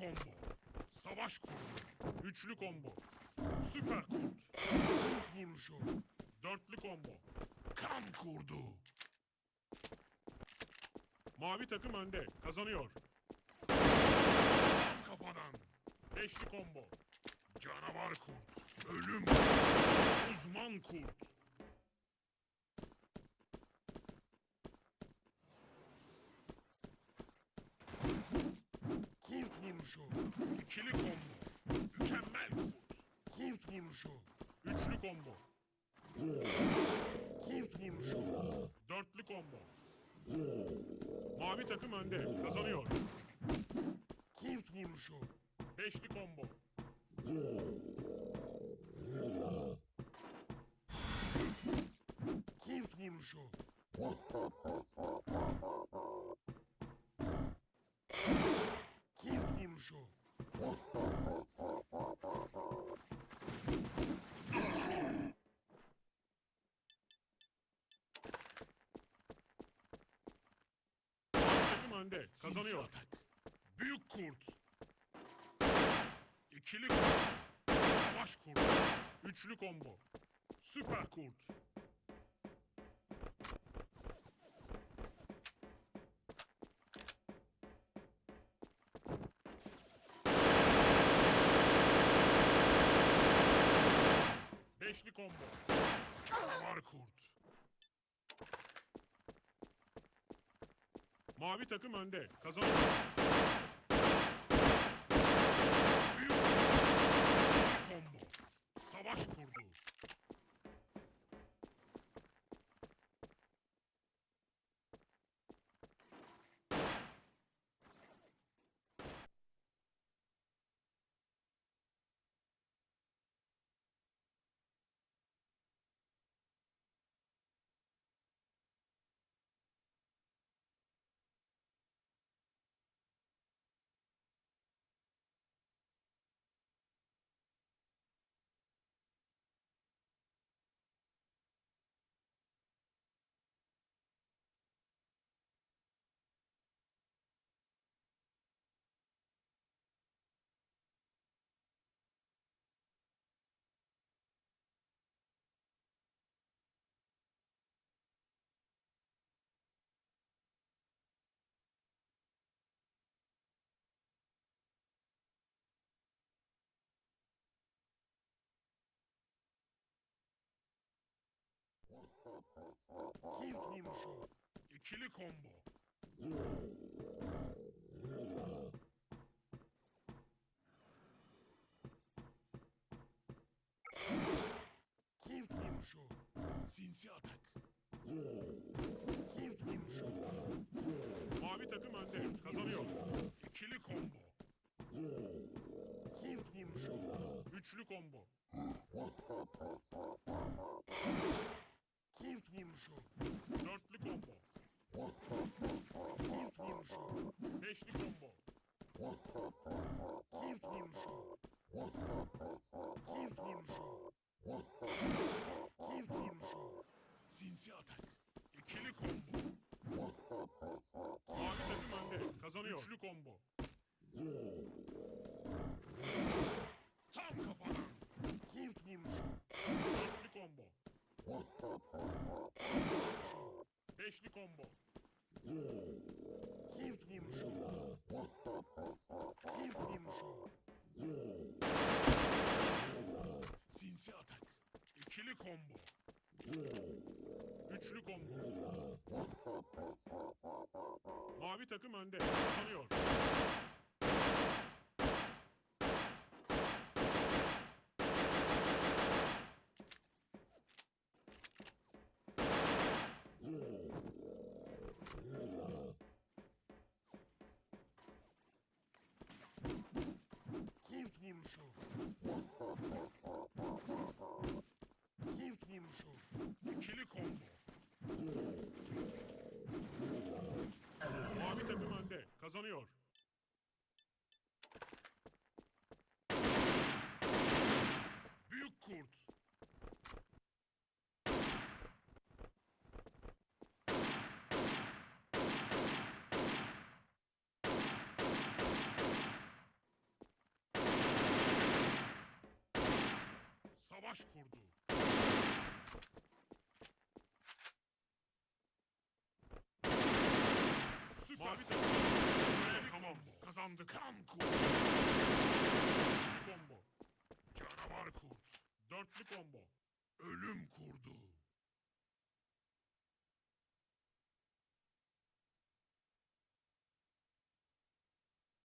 combo. Savaş kurdu. Üçlü combo. Süper kurt. Kurt vuruşu. Dörtlü combo. Kan kurdu. Mavi takım önde. Kazanıyor. Tam kafadan. Beşli combo. Canavar kurt. Ölüm. Uzman kurt. Kurt vuruşu. İkili combo. Mükemmel kurt. Kurt vuruşu. Üçlü combo. Kurt vuruşu. Dörtlü combo. Mavi takım önde. Kazanıyor. Kurt vuruşu. Beşli combo. Kurt vuruşu. Kurt vuruşu. Takım önde. Kazanıyor. Büyük kurt. İkili kurt. Savaş kurt. Üçlü combo. Süper kurt. Beşli combo. Canavar kurt. Mavi takım önde. Kazanıyor. Büyük combo. Savaş kurdu. Kurt vuruşu. İkili combo. Kurt vuruşu. Sinsi atak. Kurt vuruşu. Mavi takım önde. Kazanıyor. İkili combo. Kurt vuruşu. Üçlü combo. Kurt vuruşu. Dörtlü combo. Kurt vuruşu. Beşli combo. Kurt vuruşu. Kurt vuruşu. Kurt vuruşu. Sinsi atak. İkili combo. Mavi takım önde. Kazanıyor. Üçlü combo. Tam kafadan. Kurt vuruşu. Dörtlü combo. Beşli combo. Kurt vuruşu. Kurt vuruşu. Sinsi atak. İkili combo. Üçlü combo. Mavi takım önde. Kazanıyor. Kurt vuruşu. Kurt vuruşu. İkili combo. Mavi takım önde. Kazanıyor. Büyük kurt. Savaş kurdu. Süper. Mavi takım. Tamam kazandı. Kan kurt. Üçlü combo. Canavar kurt. Dörtlü combo. Ölüm kurt.